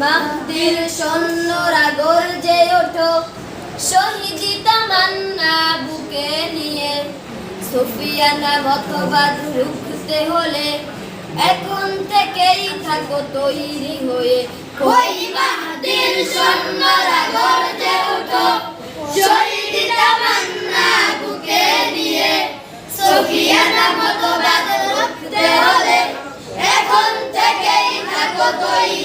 মাহদির সৈন্যরা গর্জে ওঠো। শহীদি মান্না বুকে নিয়ে। সুফিয়ানা মতবাদ রুখতে হলে এখন থেকেই থাকো তৈরি হয়ে। ওই মাহদির সৈন্যরা গর্জে ওঠো। শহীদি মান্না বুকে নিয়ে। সুফিয়ানা মতবাদ রুখতে হলে এখন থেকেই থাকো তৈরি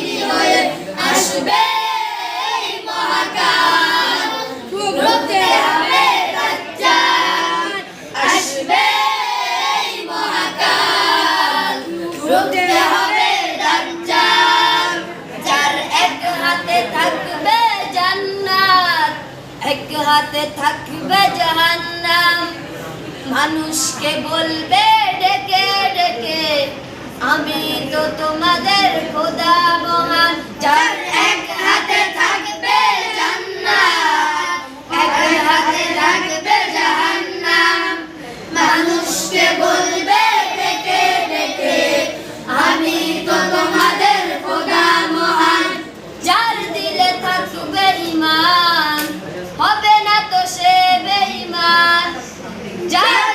এক হাতে থাকবে জান্নাত, এক হাতে থাকবে জাহান্নাম। মানুষকে বলবে, ডেকে ডেকে, আমি তো তোমাদের খোদা মহান। সে বেঈমান যার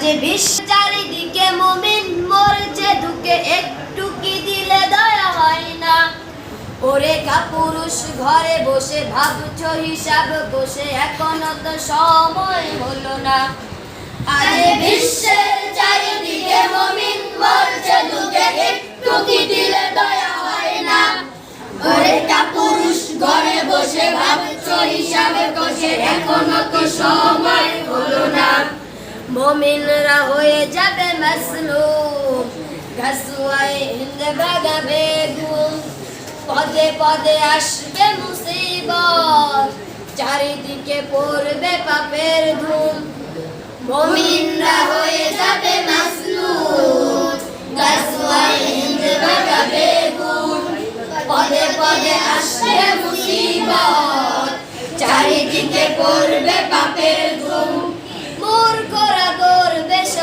আজ বিশ্ব চারিদিকে মমিন মরছে ঢুকে একটু কি দিলে দয়া হয় না। ওরে কাপুরুষ, ঘরে বসে ভাবছ হিসাব, বসে এখনও তো সময় হলো না। আজ বিশ্বের চারিদিকে মমিন মরছে ঢুকে একটু কি দিলে দয়া হয় না। ওরে পুরুষ ঘরে বসে ভাবছ হিসাবে কষে এখনও তো সময় হলো না। মমিনরা হয়ে যাবে মাসলুম। ঘাসুয়ায় হিন্দ বাগাবে ঘুম পদে পদে আসবে মুসিবত। চারিদিকে পড়বে পাপের ধুম। মমিনরা হয়ে যাবে মাসলুম। গাছওয়ায় হিন্দ বাগাবে গুণ পদে পদে আসবে মুসিবত। চারিদিকে পড়বে পাপের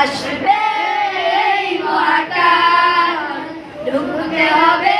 আসবে মহাকাল। ঢুকতে হবে